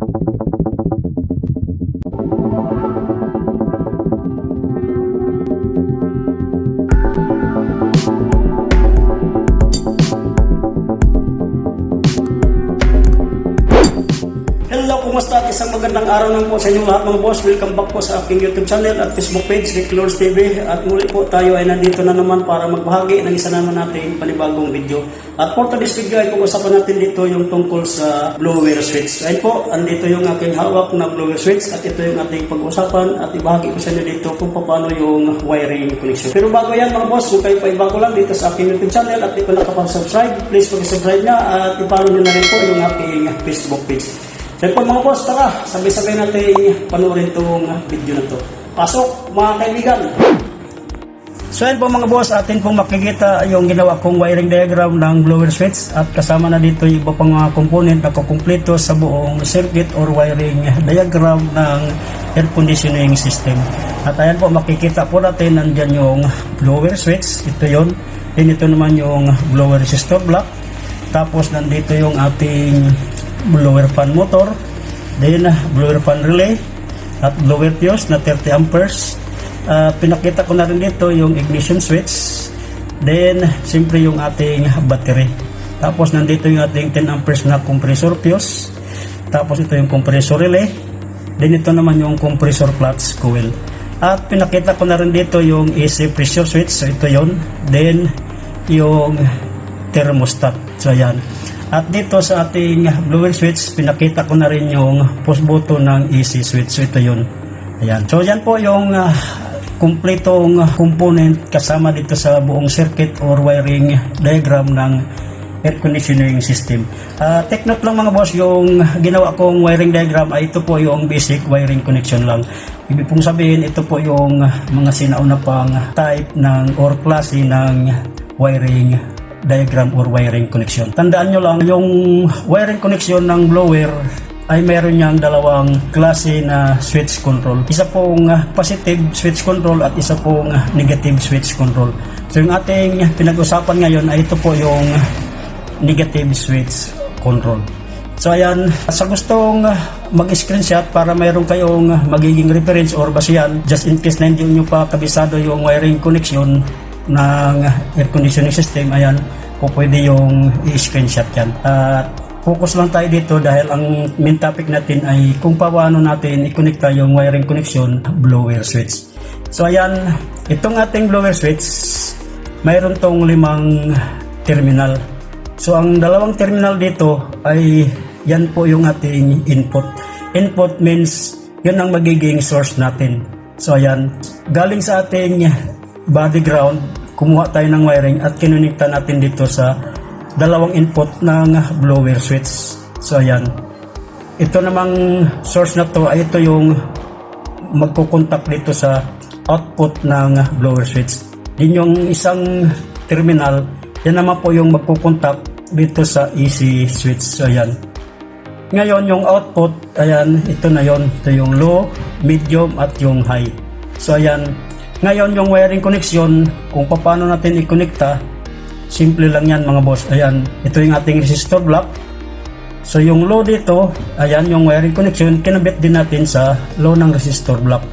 Thank you. Kumusta at isang magandang araw naman po sa inyong lahat mga boss. Welcome back po sa aking YouTube channel at Facebook page, Rick Lords TV. At muli po tayo ay nandito na naman para magbahagi ng isa naman nating panibagong video. At for today's video ay pag-usapan natin dito yung tungkol sa blower switch. Ayun po, andito yung aking hawak na blower switch at ito yung ating pag-usapan at ibahagi ko sa inyo dito kung paano yung wiring connection. Pero bago yan mga boss, kung kayo pa ibago lang dito sa aking YouTube channel at di pa nakapag-subscribe, please pag-subscribe na at ipalo nyo na rin po yung aking Facebook page. Po mga boss, tara, sabay-sabay natin panoorin itong video na to. Pasok mga kaibigan! So yan po mga boss, atin pong makikita yung ginawa kong wiring diagram ng blower switch at kasama na dito yung iba pang mga component na kukumpleto sa buong circuit or wiring diagram ng air conditioning system. At ayan po makikita po natin nandyan yung blower switch, ito yon Then ito naman yung blower resistor block. Tapos nandito yung ating blower fan motor, then blower fan relay, at blower fuse na 30 amperes. Ah, pinakita ko na rin dito yung ignition switch, then siyempre yung ating battery. Tapos nandito yung ating 10 amperes na compressor fuse, tapos ito yung compressor relay, then ito naman yung compressor clutch coil. At pinakita ko na rin dito yung AC pressure switch, so ito yon Then yung thermostat. So ayan. At dito sa ating blower switch, pinakita ko na rin yung push button ng AC switch. So ito yun. Ayan. So yan po yung ah, kumpletong component kasama dito sa buong circuit or wiring diagram ng air conditioning system. Uh, take note lang mga boss, yung ginawa kong wiring diagram ay ito po yung basic wiring connection lang. Ibig pong sabihin, ito po yung mga sinauna pang type ng or klase ng wiring diagram or wiring connection. Tandaan nyo lang, yung wiring connection ng blower ay meron niyang dalawang klase na switch control. Isa pong uh, positive switch control at isa pong uh, negative switch control. So yung ating pinag-usapan ngayon ay ito po yung negative switch control. So ayan, sa gustong uh, mag-screenshot para mayroon kayong magiging reference or basihan just in case na hindi nyo pa kabisado yung wiring connection ng air conditioning system, ayan, po pwede yung i-screenshot yan. At focus lang tayo dito dahil ang main topic natin ay kung paano natin i-connecta yung wiring connection blower switch. So ayan, itong ating blower switch, mayroon tong limang terminal. So ang dalawang terminal dito ay yan po yung ating input. Input means yun ang magiging source natin. So ayan, galing sa ating body ground, kumuha tayo ng wiring at kinunikta natin dito sa dalawang input ng blower switch. So ayan. Ito namang source na to ay ito yung magkukontak dito sa output ng blower switch. Din yung isang terminal, yan naman po yung magkukontak dito sa AC switch. So ayan. Ngayon yung output, ayan, ito na yon Ito yung low, medium at yung high. So ayan, ngayon yung wiring connection, kung paano natin i-connecta, simple lang yan mga boss. Ayan, ito yung ating resistor block. So yung low dito, ayan yung wiring connection, kinabit din natin sa low ng resistor block.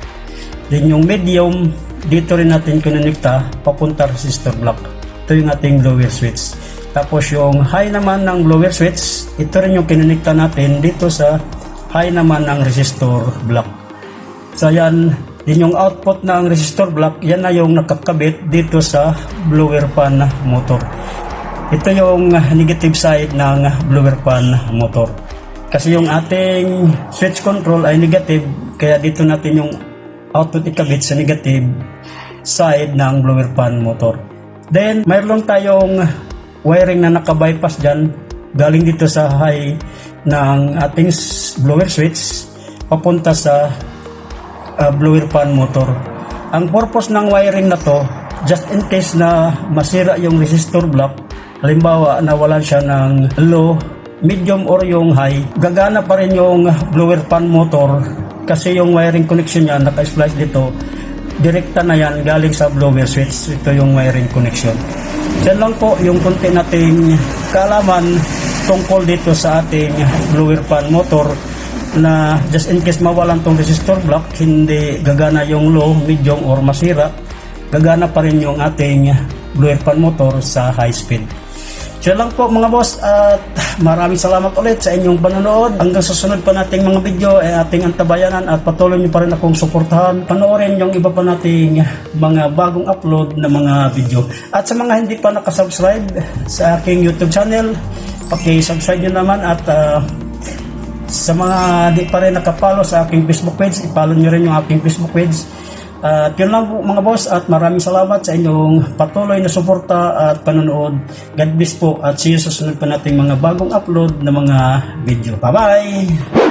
Then yung medium, dito rin natin kinonekta papunta resistor block. Ito yung ating blower switch. Tapos yung high naman ng blower switch, ito rin yung kinonekta natin dito sa high naman ng resistor block. So ayan, din yung output ng resistor block, yan na yung nakakabit dito sa blower fan motor. Ito yung negative side ng blower fan motor. Kasi yung ating switch control ay negative, kaya dito natin yung output ikabit sa negative side ng blower fan motor. Then, mayroon tayong wiring na naka-bypass dyan, galing dito sa high ng ating blower switch, papunta sa uh, blower fan motor. Ang purpose ng wiring na to, just in case na masira yung resistor block, halimbawa nawalan siya ng low, medium or yung high, gagana pa rin yung blower fan motor kasi yung wiring connection niya naka-splice dito, direkta na yan galing sa blower switch. Ito yung wiring connection. Yan lang po yung konti nating kaalaman tungkol dito sa ating blower fan motor na just in case mawalan tong resistor block, hindi gagana yung low, medium or masira, gagana pa rin yung ating blower fan motor sa high speed. So lang po mga boss at maraming salamat ulit sa inyong panonood. Hanggang sa sunod pa nating mga video ay ating antabayanan at patuloy niyo pa rin akong suportahan. Panoorin yung iba pa nating mga bagong upload na mga video. At sa mga hindi pa nakasubscribe sa aking YouTube channel, paki-subscribe nyo naman at ah, sa mga di pa rin nakapalo sa aking Facebook page, ipalo nyo rin yung aking Facebook page. At yun lang mga boss at maraming salamat sa inyong patuloy na suporta at panonood. God bless po at see you sa sunod pa nating mga bagong upload na mga video. Bye-bye!